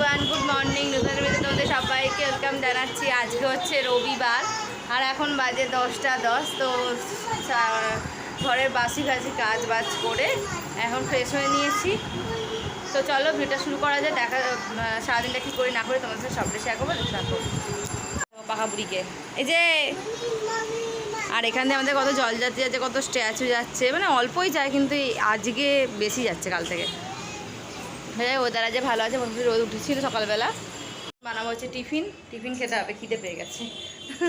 Everyone good morning নতুন ভিতরে তোমাদের সবাইকে ওয়েলকাম জানাচ্ছি। আজকে হচ্ছে রবিবার, আর এখন বাজে দশটা দশ, তো ঘরের বাসি বাসি কাজ বাজ করে এখন ফ্রেশ হয়ে নিয়েছি। তো চলো ভিডিওটা শুরু করা যায় দেখা সারাদিনটা কী করি না করে তোমাদের সাথে সবটা শেয়ার করব থাকো পাকা এই যে, আর এখান থেকে আমাদের কত জল যাচ্ছে যাচ্ছে, কত স্ট্যাচু যাচ্ছে মানে অল্পই যায়, কিন্তু আজকে বেশি যাচ্ছে কাল থেকে। হ্যাঁ ওদের আজ ভালো আছে বন্ধু রোদ উঠেছিল সকালবেলা। বানাবো হচ্ছে টিফিন। টিফিন খেতে হবে, খিদে পেয়ে গেছে।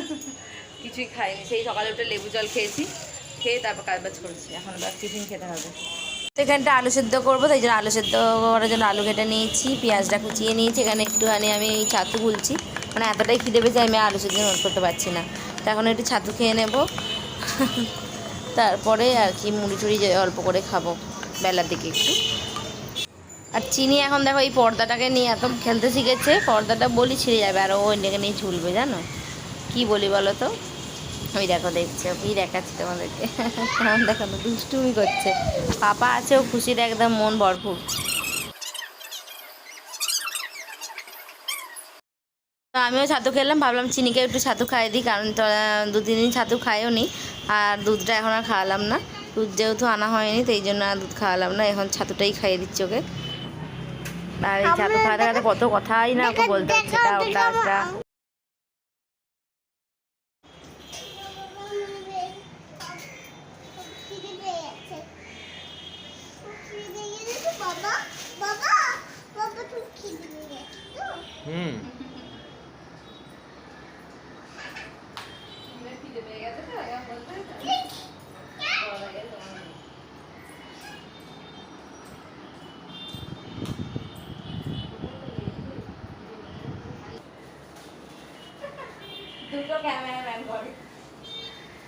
কিছুই খাইনি। সেই সকালে উঠে লেবু জল খেয়েছি। খেয়ে তারপর কাজ বাজ করেছি। এখন আবার টিফিন খেতে হবে। এখানটা আলু সেদ্ধ করব, তাই জন্য আলু সেদ্ধ করার জন্য আলু কেটে নিয়েছি, পেঁয়াজটা কুচিয়ে নিয়েছি। এখানে একটুখানি আমি ছাতু গুলছি। মানে এতটাই খিদে পেয়েছে, আমি আলু সেদ্ধ নোট করতে পারছি না। তো এখন একটু ছাতু খেয়ে নেব। তারপরে আর কি মুড়ি টুড়ি অল্প করে খাব, বেলার দিকে একটু। আর চিনি এখন দেখো এই পর্দাটাকে নিয়ে এত খেলতে শিখেছে, পর্দাটা বলি ছিঁড়ে যাবে আর ও ওইটাকে নিয়ে ঝুলবে, জানো? কি বলি বলো তো? ওই দেখো দেখছে ওই দেখাচ্ছি তোমাদেরকে? কেমন দেখো দুষ্টুমি করছে। পাপা আছে, ও খুশির একদম মন ভরপুর। তো আমিও ছাতু খেলাম, ভাবলাম চিনিকে একটু ছাতু খাইয়ে দিই, কারণ দু তিন দিন ছাতু খাইও নি আর দুধটা এখন আর খাওয়ালাম না। দুধ যেহেতু আনা হয়নি, তো এই জন্য আর দুধ খাওয়ালাম না, এখন ছাতুটাই খাইয়ে দিচ্ছি ওকে। আর এই ছাতু খাওয়াতে খাওয়াতে কত কথাই না ওকে বলতে হচ্ছে এটা ওটা দুটো ক্যামেরাম্যান করে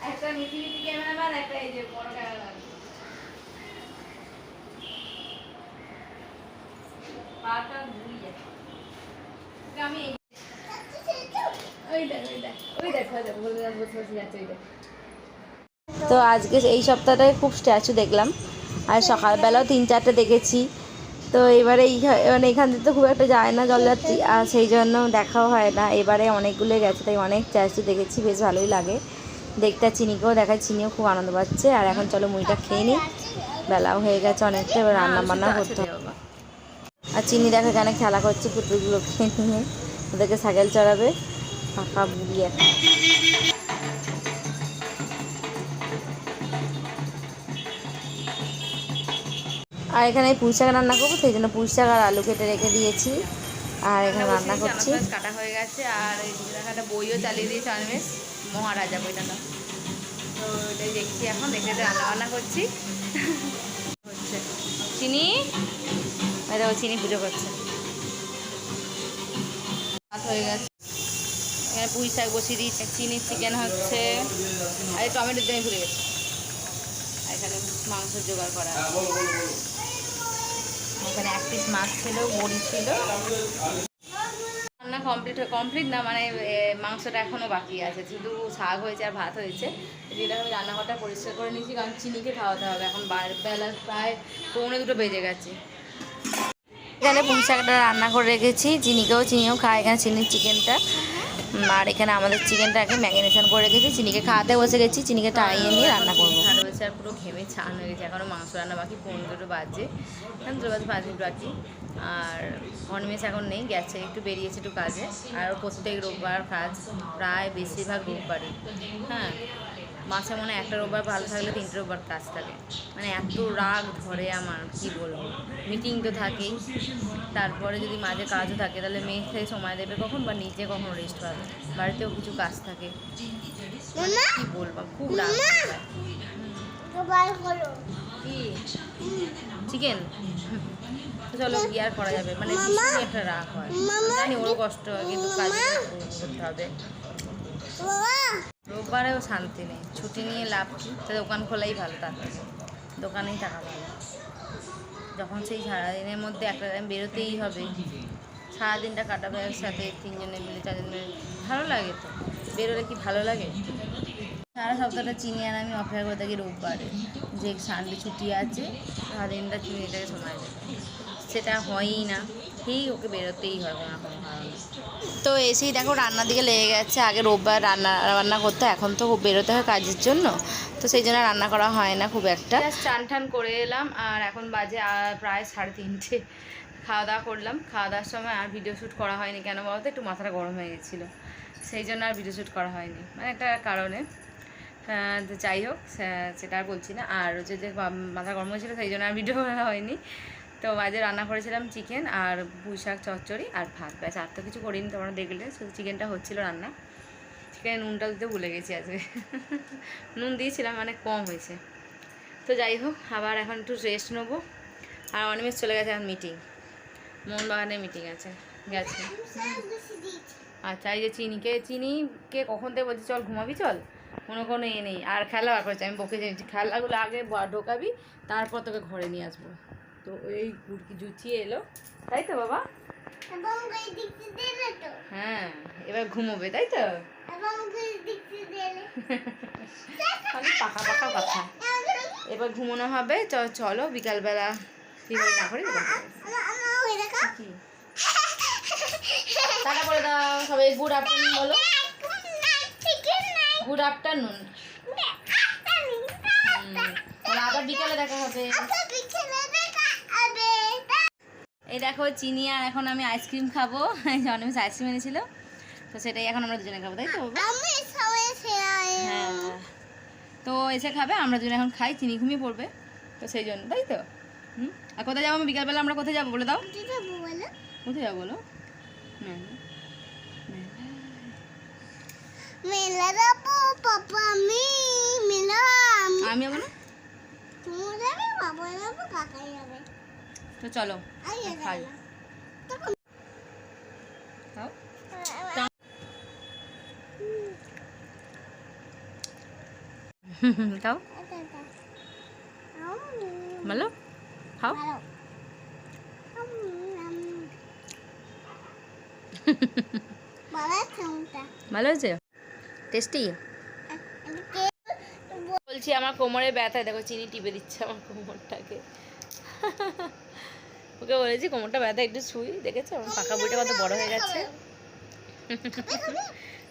একটা মিটি মিটি ক্যামেরাম্যান একটা এই যে বড় ক্যামেরাম্যান তো আজকে এই সপ্তাহটায় খুব স্ট্যাচু দেখলাম। আর সকালবেলাও তিন চারটে দেখেছি। তো এবারে মানে এখান থেকে তো খুব একটা যায় না জলযাত্রী আর সেই জন্য দেখাও হয় না। এবারে অনেকগুলো গেছে তাই অনেক স্ট্যাচু দেখেছি বেশ ভালোই লাগে। দেখতে চিনিকেও দেখায় চিনিও খুব আনন্দ পাচ্ছে। আর এখন চলো মুড়িটা খেয়ে নিই। বেলাও হয়ে গেছে অনেকটা এবার রান্না বান্না করতে হবে। আর চিনি দেখা এখানে খেলা করছে পুতুলগুলোকে নিয়ে। ওদেরকে সাইকেল চড়াবে। ফাঁকা বুড়ি এখন আর এখানে পুঁই শাক রান্না করব সেই জন্য পুঁই শাক আর আলু কেটে রেখে দিয়েছি। আর এখানে রান্না করছি। কাটা হয়ে গেছে আর একটা বইও চালিয়ে দিয়েছে অনিমেষ মহারাজা বইটা না তো এটাই দেখছি এখন দেখে রান্না বান্না করছি। হচ্ছে। চিনি? দেখো চিনি পুজো করছে। ভাত হয়ে গেছে। এখানে পুঁই শাক বসিয়ে দিয়েছি চিনি চিকেন হচ্ছে আর এই টমেটো দিয়ে ভুলে গেছি। এখানে মাংস জোগাড় করা আছে। এখানে এক পিস মাছ ছিল বড়ি ছিল। রান্না কমপ্লিট কমপ্লিট না মানে মাংসটা এখনও বাকি আছে। শুধু শাক হয়েছে আর ভাত হয়েছে যেটা আমি রান্নাঘরটা পরিষ্কার করে নিয়েছি কারণ চিনিকে খাওয়াতে হবে। এখন বেলা প্রায় পৌনে দুটো বেজে গেছে। এখানে পুঁই শাকটা রান্না করে রেখেছি। চিনিকেও চিনিও খায় এখানে চিনির চিকেনটা। আর এখানে আমাদের চিকেনটাকে ম্যাগিনেশন করে রেখেছি। চিনিকে খাওয়াতে বসে গেছি চিনিকে টাইয়ে নিয়ে রান্না করব। আর পুরো ঘেমে ছান হয়ে গেছে এখনও মাংস রান্না বাকি পনেরো দুটো বাজে এখন দুটো বাজে পাঁচ মিনিট বাকি। আর অনিমেষ এখন নেই গেছে একটু বেরিয়েছে একটু কাজে। আর প্রত্যেক রোববার কাজ প্রায় বেশিরভাগ রোববারই। হ্যাঁ মাসে মনে হয় একটা রোববার ভালো থাকলে তিনটে রোববার কাজ থাকে। মানে এত রাগ ধরে আমার কি বলব? মিটিং তো থাকেই। তারপরে যদি মাঝে কাজও থাকে তাহলে মেয়ে থেকে সময় দেবে কখন বা নিজে কখন রেস্ট পাবে বাড়িতেও কিছু কাজ থাকে। মামা! কি বলব খুব রাগ চিকেন? চলো কি আর করা যাবে? মানে ভীষণই একটা রাগ হয়। জানি ওরও কষ্ট হয় কিন্তু কাজ করতে হবে। রোববারেও শান্তি নেই। ছুটি নিয়ে লাভ কি? দোকান খোলাই ভালো তার। দোকানেই টাকা ভালো। যখন সেই সারাদিনের মধ্যে একটা টাইম বেরোতেই হবে সারাদিনটা কাটাবে একসাথে তিনজনে মিলে চারজন ভালো লাগে তো। বেরোলে কি ভালো লাগে? সারা সপ্তাহটা চিনি আর আমি অপেক্ষা করে থাকি রোববারে, যে সানডে ছুটি আছে, সারাদিনটা চিনিটাকে সময় দেবে সেটা হয়ই না ঠিক ওকে বেরোতেই হয় কোনো কারণে। তো এসেই দেখো রান্নার দিকে লেগে গেছে, আগে রোববার রান্না রান্না করতে এখন তো বেরোতে হয় কাজের জন্য, তো সেই জন্য রান্না করা হয় না খুব একটা। চান টান করে এলাম, আর এখন বাজে প্রায় সাড়ে তিনটে। খাওয়া দাওয়া করলাম, খাওয়া দাওয়ার সময় আর ভিডিও শ্যুট করা হয়নি, কেন বলতো একটু মাথাটা গরম হয়ে গেছিল। সেই জন্য আর ভিডিও শ্যুট করা হয়নি মানে একটা কারণে। যাই হোক সেটা আর বলছি না। আর হচ্ছে যে মাথা গরম হয়েছিল সেই জন্য আর ভিডিও করা হয়নি। তো মাঝে রান্না করেছিলাম চিকেন আর শাক চচ্চড়ি আর ভাত। ব্যাস আর তো কিছু করিনি তোমরা দেখলে শুধু চিকেনটা হচ্ছিল রান্না। চিকেনে নুনটা দিতে ভুলে গেছি আজকে। নুন দিয়েছিলাম মানে কম হয়েছে। তো যাই হোক আবার এখন একটু রেস্ট নেব। আর অনিমেষ চলে গেছে এখন মিটিং মোহনবাগানে মিটিং আছে। গেছে। আচ্ছা এই যে চিনিকে চিনিকে কখন থেকে বলছি চল ঘুমাবি চল? কোনো কোনো এ নেই। আর খেলা বার করেছে আমি বকে দিয়েছি খেলাগুলো আগে ঢোকাবি তারপর তোকে ঘরে নিয়ে আসব। তো এই গুড়কি জুচিয়ে এলো। তাই তো বাবা? হ্যাঁ এবার ঘুমোবে তাই তো? পাকা পাকা কথা এবার ঘুমোনো হবে চ চলো বিকালবেলা। কি করি না টাটা করে দাও সবাই গুড আফটারনুন বলো। গুড আফটারনুন আবার বিকালে দেখা হবে। এই দেখো চিনি আর এখন আমি আইসক্রিম খাব। অনেক আইসক্রিম এনেছিল। তো সেটাই এখন আমরা দুজনে খাব তাই তো? হ্যাঁ। তো এসে খাবে আমরা দুজনে এখন খাই চিনি ঘুমিয়ে পড়বে। তো সেই জন্য তাই তো? হুম? আর কোথায় যাব বিকালবেলা আমরা কোথায় যাব বলে দাও। কোথায় যাব বলো? মেলা। মেলা। মেলা যাব পাপা আমি মেলা আমি যাব না তুমি যাবে বাবা যাবে কাকা যাবে তো চলো খাই। খাও। খাও। খাও। ভালো হয়েছে? টেস্টি? বলছি আমার কোমরে ব্যথা দেখো চিনি টিপে দিচ্ছে আমার কোমরটাকে। ওকে বলেছি কোমরটা ব্যথা একটু শুই দেখেছ? আমার পাকা বইটা কত বড় হয়ে গেছে।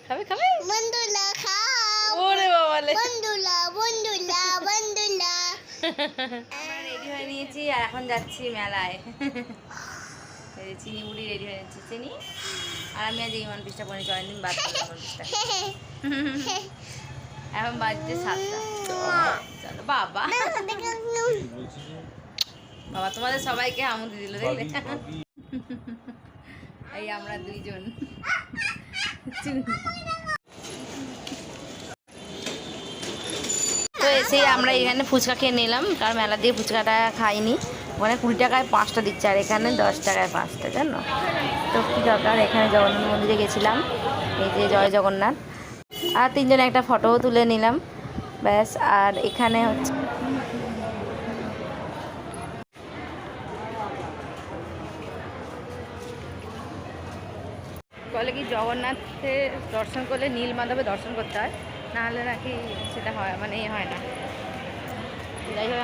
খাবে খাবে? বন্ধুলা খাও। ওরে বাবালে বন্ধুলা বন্ধুলা বন্ধুলা আমরা রেডি হয়ে নিয়েছি আর এখন যাচ্ছি মেলায়। এই চিনি বুড়ি রেডি হয়ে যাচ্ছে চিনি? আর আমি আজ এই মনপিসটা পরে জয়েন দিন বাদ করলাম এখন বাজছে সাতটা। চলো বাবা। বাবা তোমাদের সবাইকে আমুদি দিল দেখলে? এই আমরা দুইজন। তো এসেই আমরা এখানে ফুচকা খেয়ে নিলাম কারণ মেলা দিয়ে ফুচকাটা খাইনি। ওখানে কুড়ি টাকায় পাঁচটা দিচ্ছে, আর এখানে দশ টাকায় পাঁচটা, জানো? তো কী দরকার? এখানে জগন্নাথ মন্দিরে গেছিলাম, এই যে জয় জগন্নাথ। আর তিনজনে একটা ফটোও তুলে নিলাম, ব্যাস। আর এখানে হচ্ছে বলে কি জগন্নাথে দর্শন করলে নীল মাধবে দর্শন করতে হয়? নাহলে নাকি সেটা হয় মানে হয় না।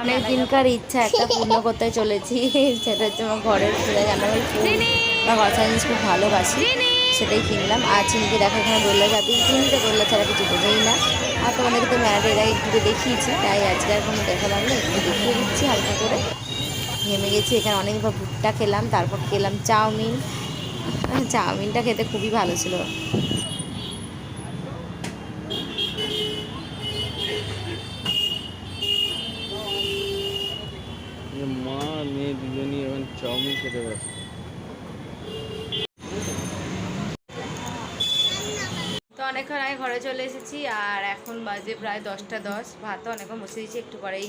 অনেক দিনকার ইচ্ছা একটা পূর্ণ করতে চলেছি। সেটা হচ্ছে আমার ঘরের ফুলে জানাবেন বা গছা জিনিস খুব ভালোবাসি। সেটাই কিনলাম। আর চিনিকে দেখো এখানে দোল্লা যাবে চিনিতে দোল্লা ছাড়া কিছু বোঝেই না। আর তোমাদেরকে তো মেলাটা এর আগে ঘুরে দেখিয়েছি। তাই আজকে আর কোনো দেখালাম না। একটু দেখিয়ে দিচ্ছি হালকা করে। ঘেমে গেছি এখানে অনেকবার ভুট্টা খেলাম তারপর খেলাম চাউমিন। চাউমিনটা খেতে খুবই ভালো ছিল। ব্যস্ত তো অনেকক্ষণ আগে ঘরে চলে এসেছি আর এখন বাজে প্রায় দশটা দশ। ভাতও অনেকক্ষণ বসে দিয়েছি, একটু পরেই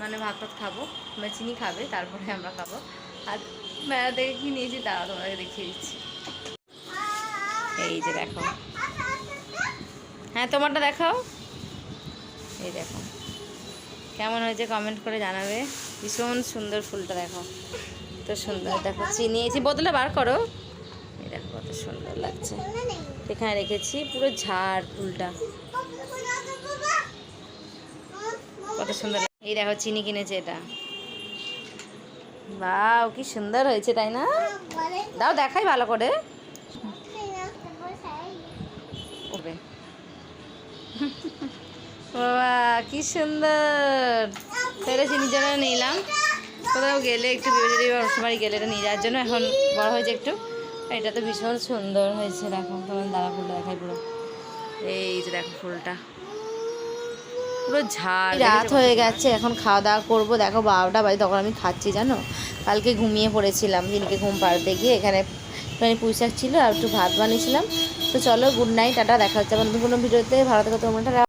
মানে ভাত টাত খাব। মানে চিনি খাবে, তারপরে আমরা খাব। আর মেলা থেকে কি নিয়েছি তারা তোমাদেরকে দেখিয়ে দিচ্ছি। এই যে দেখো। হ্যাঁ তোমারটা দেখাও। এই দেখো। কেমন হয়েছে কমেন্ট করে জানাবে। ভীষণ সুন্দর ফুলটা দেখো। তো সুন্দর। দেখো চিনিয়েছি বোতলে বার করো। দেখো, কত সুন্দর লাগছে। এখানে রেখেছি পুরো ঝাড় ফুলটা। কত সুন্দর এই দেখো, চিনি কিনেছে এটা। বাও কি সুন্দর হয়েছে, তাই না? দাও, দেখাই ভালো করে। ওবে। বাবা, কি সুন্দর। সেটা চিনির জন্য নিলাম। কোথাও গেলে একটু বাড়ি গেলে এটা নিয়ে যাওয়ার জন্য। এখন বড় হয়েছে একটু। এটা তো ভীষণ সুন্দর হয়েছে দেখো তোমার দাঁড়া ফুলটা দেখাই পুরো। এই যে দেখো ফুলটা। পুরো ঝাড় রাত হয়ে গেছে এখন খাওয়া দাওয়া করব। দেখো বারোটা বাজে তখন আমি খাচ্ছি জানো? কালকে ঘুমিয়ে পড়েছিলাম দিনকে ঘুম পাড়তে গিয়ে এখানে একটুখানি পুঁই শাক ছিল আর একটু ভাত বানিয়েছিলাম। তো চলো গুড নাইট টাটা দেখা হচ্ছে নতুন কোনো ভিডিওতে। ভালো থেকে তোমরা